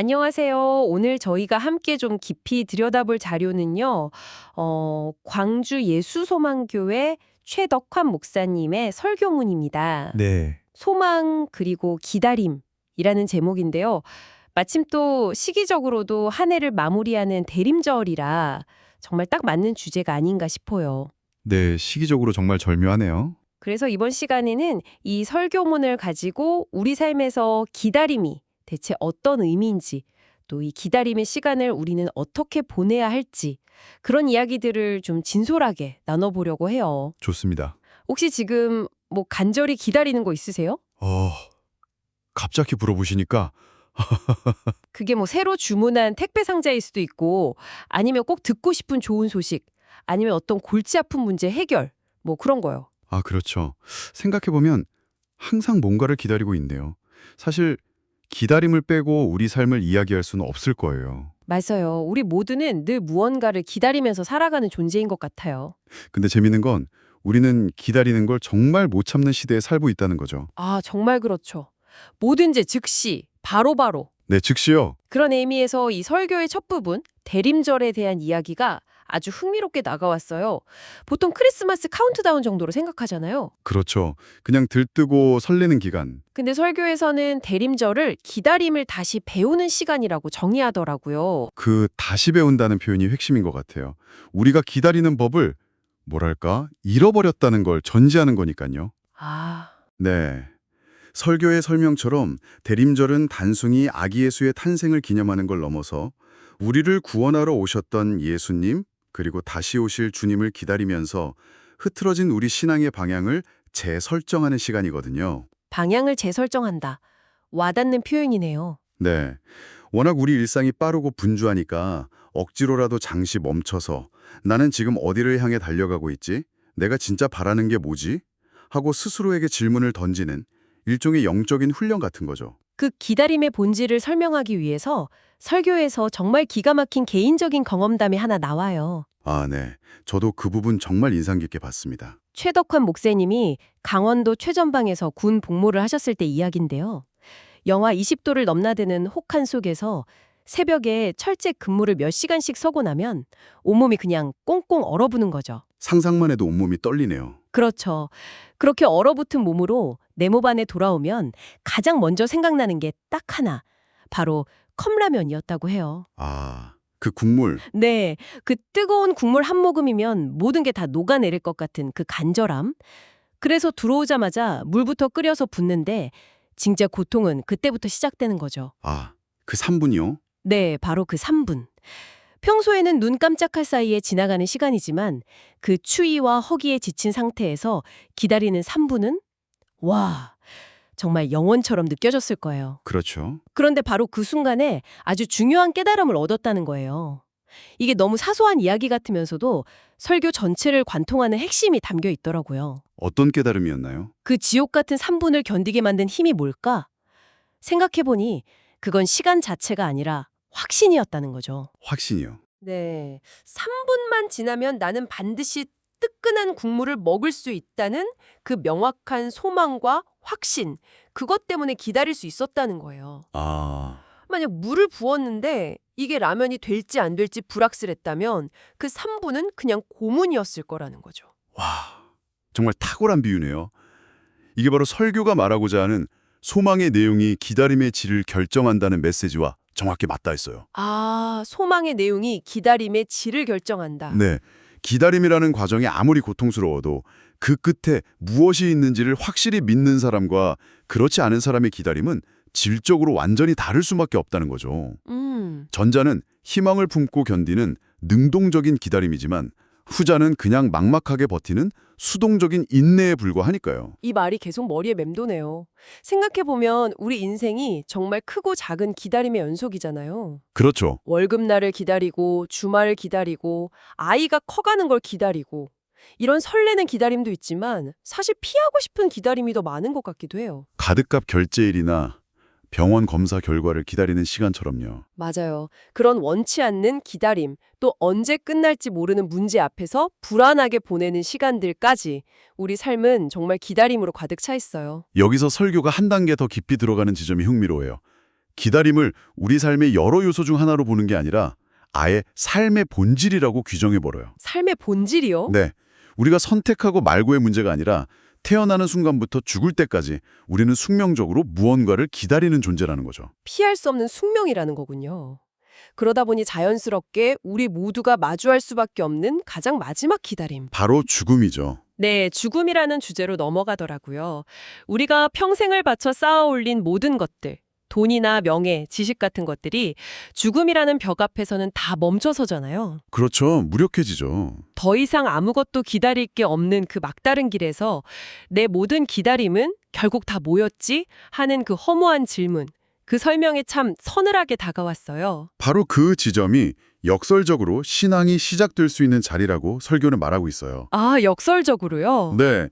안녕하세요. 오늘 저희가 함께 좀 깊이 들여다볼 자료는요. 어, 광주 예수소망교회 최덕환 목사님의 설교문입니다. 네. 소망 그리고 기다림이라는 제목인데요. 마침 또 시기적으로도 한 해를 마무리하는 대림절이라 정말 딱 맞는 주제가 아닌가 싶어요. 네, 시기적으로 정말 절묘하네요. 그래서 이번 시간에는 이 설교문을 가지고 우리 삶에서 기다림이 대체 어떤 의미인지 또 이 기다림의 시간을 우리는 어떻게 보내야 할지 그런 이야기들을 좀 진솔하게 나눠보려고 해요. 좋습니다. 혹시 지금 뭐 간절히 기다리는 거 있으세요? 어, 갑자기 물어보시니까 그게 뭐 새로 주문한 택배 상자일 수도 있고 아니면 꼭 듣고 싶은 좋은 소식 아니면 어떤 골치 아픈 문제 해결 뭐 그런 거요. 아, 그렇죠. 생각해보면 항상 뭔가를 기다리고 있네요. 사실 기다림을 빼고 우리 삶을 이야기할 수는 없을 거예요. 맞아요. 우리 모두는 늘 무언가를 기다리면서 살아가는 존재인 것 같아요. 근데 재밌는 건 우리는 기다리는 걸 정말 못 참는 시대에 살고 있다는 거죠. 아, 정말 그렇죠. 뭐든지 즉시, 바로바로. 네, 즉시요. 그런 의미에서 이 설교의 첫 부분, 대림절에 대한 이야기가 아주 흥미롭게 나가왔어요. 보통 크리스마스 카운트다운 정도로 생각하잖아요. 그렇죠. 그냥 들뜨고 설레는 기간. 근데 설교에서는 대림절을 기다림을 다시 배우는 시간이라고 정의하더라고요. 그 다시 배운다는 표현이 핵심인 것 같아요. 우리가 기다리는 법을 뭐랄까 잃어버렸다는 걸 전제하는 거니까요. 아, 네. 설교의 설명처럼 대림절은 단순히 아기 예수의 탄생을 기념하는 걸 넘어서 우리를 구원하러 오셨던 예수님 그리고 다시 오실 주님을 기다리면서 흐트러진 우리 신앙의 방향을 재설정하는 시간이거든요. 방향을 재설정한다. 와닿는 표현이네요. 네. 워낙 우리 일상이 빠르고 분주하니까 억지로라도 잠시 멈춰서 나는 지금 어디를 향해 달려가고 있지? 내가 진짜 바라는 게 뭐지? 하고 스스로에게 질문을 던지는 일종의 영적인 훈련 같은 거죠. 그 기다림의 본질을 설명하기 위해서 설교에서 정말 기가 막힌 개인적인 경험담이 하나 나와요. 아, 네. 저도 그 부분 정말 인상 깊게 봤습니다. 최덕환 목사님이 강원도 최전방에서 군 복무를 하셨을 때 이야기인데요. 영하 20도를 넘나드는 혹한 속에서 새벽에 철제 근무를 몇 시간씩 서고 나면 온몸이 그냥 꽁꽁 얼어붙는 거죠. 상상만 해도 온몸이 떨리네요. 그렇죠. 그렇게 얼어붙은 몸으로 내몸 안에 돌아오면 가장 먼저 생각나는 게 딱 하나. 바로 컵라면이었다고 해요. 아, 그 국물. 네, 그 뜨거운 국물 한 모금이면 모든 게 다 녹아내릴 것 같은 그 간절함. 그래서 들어오자마자 물부터 끓여서 붓는데 진짜 고통은 그때부터 시작되는 거죠. 아, 그 3분이요? 네, 바로 그 3분. 평소에는 눈 깜짝할 사이에 지나가는 시간이지만 그 추위와 허기에 지친 상태에서 기다리는 3분은 와, 정말 영원처럼 느껴졌을 거예요. 그렇죠. 그런데 바로 그 순간에 아주 중요한 깨달음을 얻었다는 거예요. 이게 너무 사소한 이야기 같으면서도 설교 전체를 관통하는 핵심이 담겨 있더라고요. 어떤 깨달음이었나요? 그 지옥 같은 3분을 견디게 만든 힘이 뭘까? 생각해보니 그건 시간 자체가 아니라 확신이었다는 거죠. 확신이요. 네. 3분만 지나면 나는 반드시 뜨끈한 국물을 먹을 수 있다는 그 명확한 소망과 확신, 그것 때문에 기다릴 수 있었다는 거예요. 아, 만약 물을 부었는데 이게 라면이 될지 안 될지 불확실했다면 그 3분은 그냥 고문이었을 거라는 거죠. 와, 정말 탁월한 비유네요. 이게 바로 설교가 말하고자 하는 소망의 내용이 기다림의 질을 결정한다는 메시지와 정확히 맞닿아 있어요. 아, 소망의 내용이 기다림의 질을 결정한다. 네. 기다림이라는 과정이 아무리 고통스러워도 그 끝에 무엇이 있는지를 확실히 믿는 사람과 그렇지 않은 사람의 기다림은 질적으로 완전히 다를 수밖에 없다는 거죠. 음, 전자는 희망을 품고 견디는 능동적인 기다림이지만 후자는 그냥 막막하게 버티는 수동적인 인내에 불과하니까요. 이 말이 계속 머리에 맴도네요. 생각해보면 우리 인생이 정말 크고 작은 기다림의 연속이잖아요. 그렇죠. 월급날을 기다리고 주말을 기다리고 아이가 커가는 걸 기다리고 이런 설레는 기다림도 있지만 사실 피하고 싶은 기다림이 더 많은 것 같기도 해요. 가득값 결제일이나 병원 검사 결과를 기다리는 시간처럼요. 맞아요. 그런 원치 않는 기다림, 또 언제 끝날지 모르는 문제 앞에서 불안하게 보내는 시간들까지 우리 삶은 정말 기다림으로 가득 차 있어요. 여기서 설교가 한 단계 더 깊이 들어가는 지점이 흥미로워요. 기다림을 우리 삶의 여러 요소 중 하나로 보는 게 아니라 아예 삶의 본질이라고 규정해버려요. 삶의 본질이요? 네. 우리가 선택하고 말고의 문제가 아니라 태어나는 순간부터 죽을 때까지 우리는 숙명적으로 무언가를 기다리는 존재라는 거죠. 피할 수 없는 숙명이라는 거군요. 그러다 보니 자연스럽게 우리 모두가 마주할 수밖에 없는 가장 마지막 기다림. 바로 죽음이죠. 네, 죽음이라는 주제로 넘어가더라고요. 우리가 평생을 바쳐 쌓아 올린 모든 것들, 돈이나 명예, 지식 같은 것들이 죽음이라는 벽 앞에서는 다 멈춰서잖아요. 그렇죠. 무력해지죠. 더 이상 아무것도 기다릴 게 없는 그 막다른 길에서 내 모든 기다림은 결국 다 뭐였지? 하는 그 허무한 질문. 그 설명이 참 서늘하게 다가왔어요. 바로 그 지점이 역설적으로 신앙이 시작될 수 있는 자리라고 설교는 말하고 있어요. 아, 역설적으로요? 네.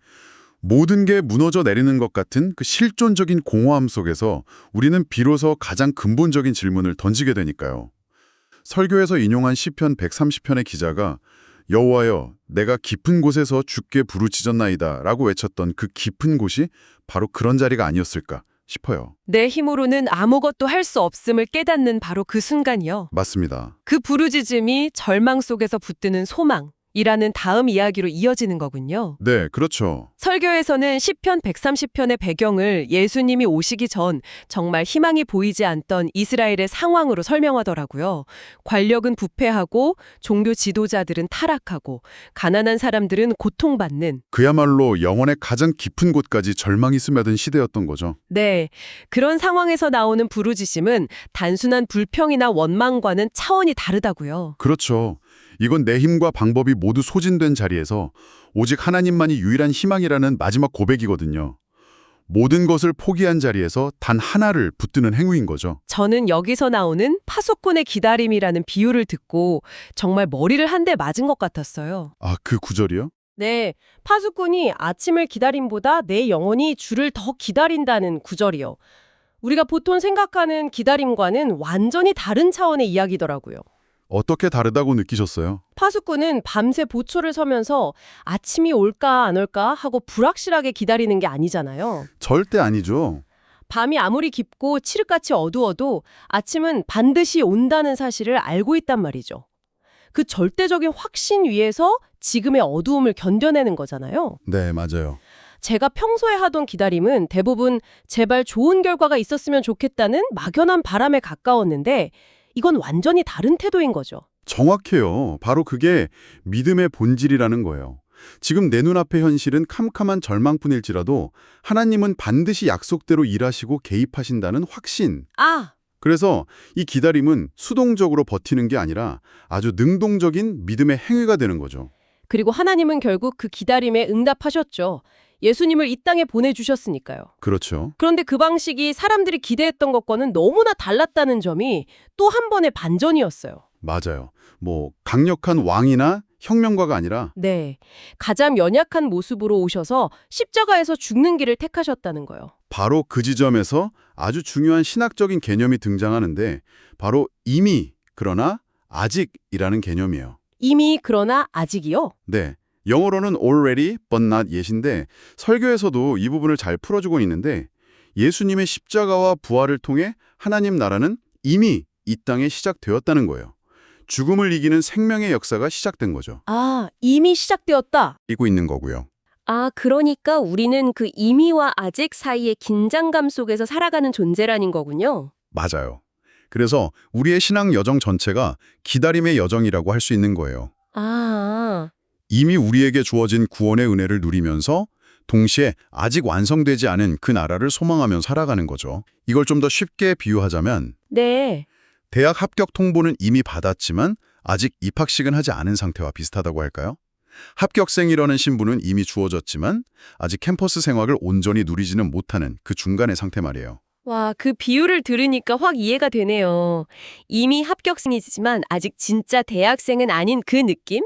모든 게 무너져 내리는 것 같은 그 실존적인 공허함 속에서 우리는 비로소 가장 근본적인 질문을 던지게 되니까요. 설교에서 인용한 시편 130편의 기자가 여호와여 내가 깊은 곳에서 죽게 부르짖었나이다 라고 외쳤던 그 깊은 곳이 바로 그런 자리가 아니었을까 싶어요. 내 힘으로는 아무것도 할 수 없음을 깨닫는 바로 그 순간이요. 맞습니다. 그 부르짖음이 절망 속에서 붙드는 소망 이라는 다음 이야기로 이어지는 거군요. 네, 그렇죠. 설교에서는 시편 130편의 배경을 예수님이 오시기 전 정말 희망이 보이지 않던 이스라엘의 상황으로 설명하더라고요. 관력은 부패하고 종교 지도자들은 타락하고 가난한 사람들은 고통받는 그야말로 영혼의 가장 깊은 곳까지 절망이 스며든 시대였던 거죠. 네. 그런 상황에서 나오는 부르짖음은 단순한 불평이나 원망과는 차원이 다르다고요. 그렇죠. 이건 내 힘과 방법이 모두 소진된 자리에서 오직 하나님만이 유일한 희망이라는 마지막 고백이거든요. 모든 것을 포기한 자리에서 단 하나를 붙드는 행위인 거죠. 저는 여기서 나오는 파수꾼의 기다림이라는 비유를 듣고 정말 머리를 한 대 맞은 것 같았어요. 아, 그 구절이요? 네, 파수꾼이 아침을 기다림보다 내 영혼이 주를 더 기다린다는 구절이요. 우리가 보통 생각하는 기다림과는 완전히 다른 차원의 이야기더라고요. 어떻게 다르다고 느끼셨어요? 파수꾼은 밤새 보초를 서면서 아침이 올까 안 올까 하고 불확실하게 기다리는 게 아니잖아요. 절대 아니죠. 밤이 아무리 깊고 칠흑같이 어두워도 아침은 반드시 온다는 사실을 알고 있단 말이죠. 그 절대적인 확신 위에서 지금의 어두움을 견뎌내는 거잖아요. 네, 맞아요. 제가 평소에 하던 기다림은 대부분 제발 좋은 결과가 있었으면 좋겠다는 막연한 바람에 가까웠는데 이건 완전히 다른 태도인 거죠. 정확해요. 바로 그게 믿음의 본질이라는 거예요. 지금 내 눈앞의 현실은 캄캄한 절망뿐일지라도 하나님은 반드시 약속대로 일하시고 개입하신다는 확신. 아, 그래서 이 기다림은 수동적으로 버티는 게 아니라 아주 능동적인 믿음의 행위가 되는 거죠. 그리고 하나님은 결국 그 기다림에 응답하셨죠. 예수님을 이 땅에 보내주셨으니까요. 그렇죠. 그런데 그 방식이 사람들이 기대했던 것과는 너무나 달랐다는 점이 또 한 번의 반전이었어요. 맞아요. 뭐 강력한 왕이나 혁명가가 아니라 네. 가장 연약한 모습으로 오셔서 십자가에서 죽는 길을 택하셨다는 거요. 바로 그 지점에서 아주 중요한 신학적인 개념이 등장하는데 바로 이미 그러나 아직이라는 개념이에요. 이미 그러나 아직이요? 네. 영어로는 already but not yet인데 설교에서도 이 부분을 잘 풀어주고 있는데 예수님의 십자가와 부활을 통해 하나님 나라는 이미 이 땅에 시작되었다는 거예요. 죽음을 이기는 생명의 역사가 시작된 거죠. 아, 이미 시작되었다. 이고 있는 거고요. 아, 그러니까 우리는 그 이미와 아직 사이의 긴장감 속에서 살아가는 존재라는 거군요. 맞아요. 그래서 우리의 신앙 여정 전체가 기다림의 여정이라고 할 수 있는 거예요. 아, 이미 우리에게 주어진 구원의 은혜를 누리면서 동시에 아직 완성되지 않은 그 나라를 소망하며 살아가는 거죠. 이걸 좀 더 쉽게 비유하자면 네. 대학 합격 통보는 이미 받았지만 아직 입학식은 하지 않은 상태와 비슷하다고 할까요? 합격생이라는 신분은 이미 주어졌지만 아직 캠퍼스 생활을 온전히 누리지는 못하는 그 중간의 상태 말이에요. 와, 그 비유를 들으니까 확 이해가 되네요. 이미 합격생이지만 아직 진짜 대학생은 아닌 그 느낌?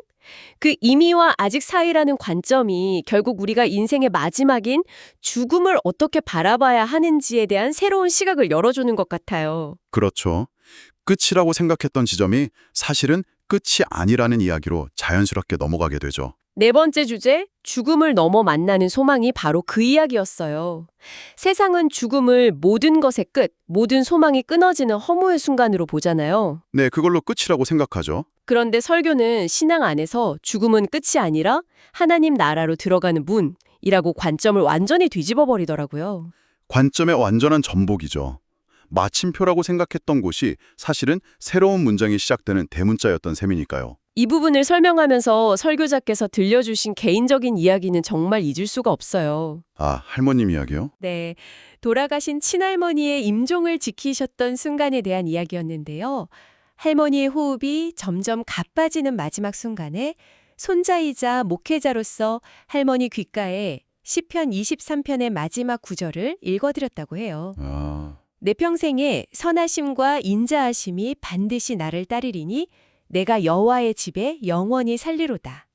그 이미와 아직 사이라는 관점이 결국 우리가 인생의 마지막인 죽음을 어떻게 바라봐야 하는지에 대한 새로운 시각을 열어주는 것 같아요. 그렇죠. 끝이라고 생각했던 지점이 사실은 끝이 아니라는 이야기로 자연스럽게 넘어가게 되죠. 네 번째 주제, 죽음을 넘어 만나는 소망이 바로 그 이야기였어요. 세상은 죽음을 모든 것의 끝, 모든 소망이 끊어지는 허무의 순간으로 보잖아요. 네, 그걸로 끝이라고 생각하죠. 그런데 설교는 신앙 안에서 죽음은 끝이 아니라 하나님 나라로 들어가는 문이라고 관점을 완전히 뒤집어 버리더라고요. 관점의 완전한 전복이죠. 마침표라고 생각했던 곳이 사실은 새로운 문장이 시작되는 대문자였던 셈이니까요. 이 부분을 설명하면서 설교자께서 들려주신 개인적인 이야기는 정말 잊을 수가 없어요. 아, 할머님 이야기요? 네, 돌아가신 친할머니의 임종을 지키셨던 순간에 대한 이야기였는데요. 할머니의 호흡이 점점 가빠지는 마지막 순간에 손자이자 목회자로서 할머니 귓가에 시편 23편의 마지막 구절을 읽어드렸다고 해요. 아, 내 평생에 선하심과 인자하심이 반드시 나를 따르리니 내가 여호와의 집에 영원히 살리로다.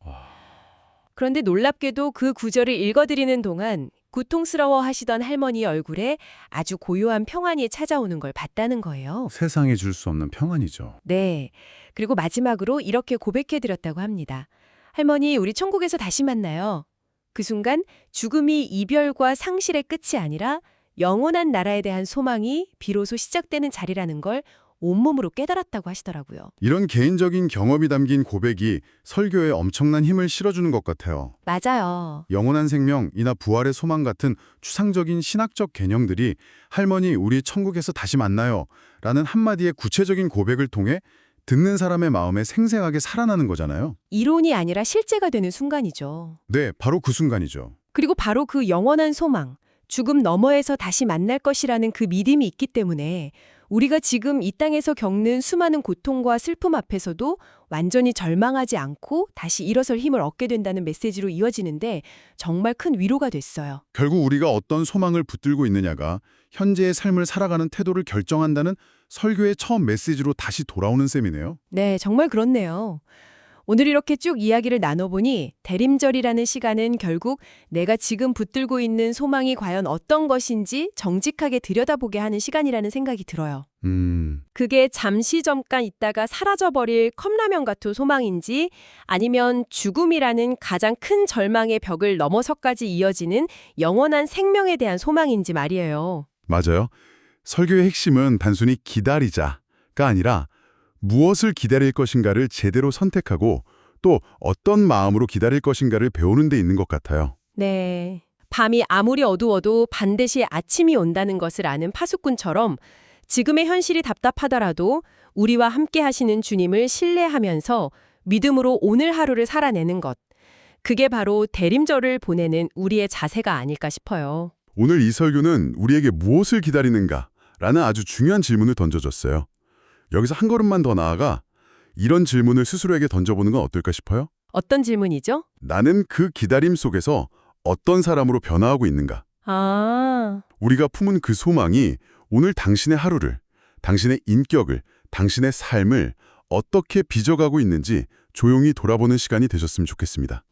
그런데 놀랍게도 그 구절을 읽어드리는 동안 고통스러워 하시던 할머니 얼굴에 아주 고요한 평안이 찾아오는 걸 봤다는 거예요. 세상에 줄 수 없는 평안이죠. 네. 그리고 마지막으로 이렇게 고백해드렸다고 합니다. 할머니, 우리 천국에서 다시 만나요. 그 순간 죽음이 이별과 상실의 끝이 아니라 영원한 나라에 대한 소망이 비로소 시작되는 자리라는 걸 온몸으로 깨달았다고 하시더라고요. 이런 개인적인 경험이 담긴 고백이 설교에 엄청난 힘을 실어주는 것 같아요. 맞아요. 영원한 생명이나 부활의 소망 같은 추상적인 신학적 개념들이 할머니 우리 천국에서 다시 만나요 라는 한마디의 구체적인 고백을 통해 듣는 사람의 마음에 생생하게 살아나는 거잖아요. 이론이 아니라 실제가 되는 순간이죠. 네, 바로 그 순간이죠. 그리고 바로 그 영원한 소망, 죽음 너머에서 다시 만날 것이라는 그 믿음이 있기 때문에 우리가 지금 이 땅에서 겪는 수많은 고통과 슬픔 앞에서도 완전히 절망하지 않고 다시 일어설 힘을 얻게 된다는 메시지로 이어지는데 정말 큰 위로가 됐어요. 결국 우리가 어떤 소망을 붙들고 있느냐가 현재의 삶을 살아가는 태도를 결정한다는 설교의 처음 메시지로 다시 돌아오는 셈이네요. 네, 정말 그렇네요. 오늘 이렇게 쭉 이야기를 나눠보니 대림절이라는 시간은 결국 내가 지금 붙들고 있는 소망이 과연 어떤 것인지 정직하게 들여다보게 하는 시간이라는 생각이 들어요. 음, 그게 잠시 잠깐 있다가 사라져버릴 컵라면 같은 소망인지 아니면 죽음이라는 가장 큰 절망의 벽을 넘어서까지 이어지는 영원한 생명에 대한 소망인지 말이에요. 맞아요. 설교의 핵심은 단순히 기다리자가 아니라 무엇을 기다릴 것인가를 제대로 선택하고 또 어떤 마음으로 기다릴 것인가를 배우는 데 있는 것 같아요. 네. 밤이 아무리 어두워도 반드시 아침이 온다는 것을 아는 파수꾼처럼 지금의 현실이 답답하더라도 우리와 함께 하시는 주님을 신뢰하면서 믿음으로 오늘 하루를 살아내는 것. 그게 바로 대림절을 보내는 우리의 자세가 아닐까 싶어요. 오늘 이 설교는 우리에게 무엇을 기다리는가? 라는 아주 중요한 질문을 던져줬어요. 여기서 한 걸음만 더 나아가 이런 질문을 스스로에게 던져보는 건 어떨까 싶어요? 어떤 질문이죠? 나는 그 기다림 속에서 어떤 사람으로 변화하고 있는가? 아, 우리가 품은 그 소망이 오늘 당신의 하루를, 당신의 인격을, 당신의 삶을 어떻게 빚어가고 있는지 조용히 돌아보는 시간이 되셨으면 좋겠습니다.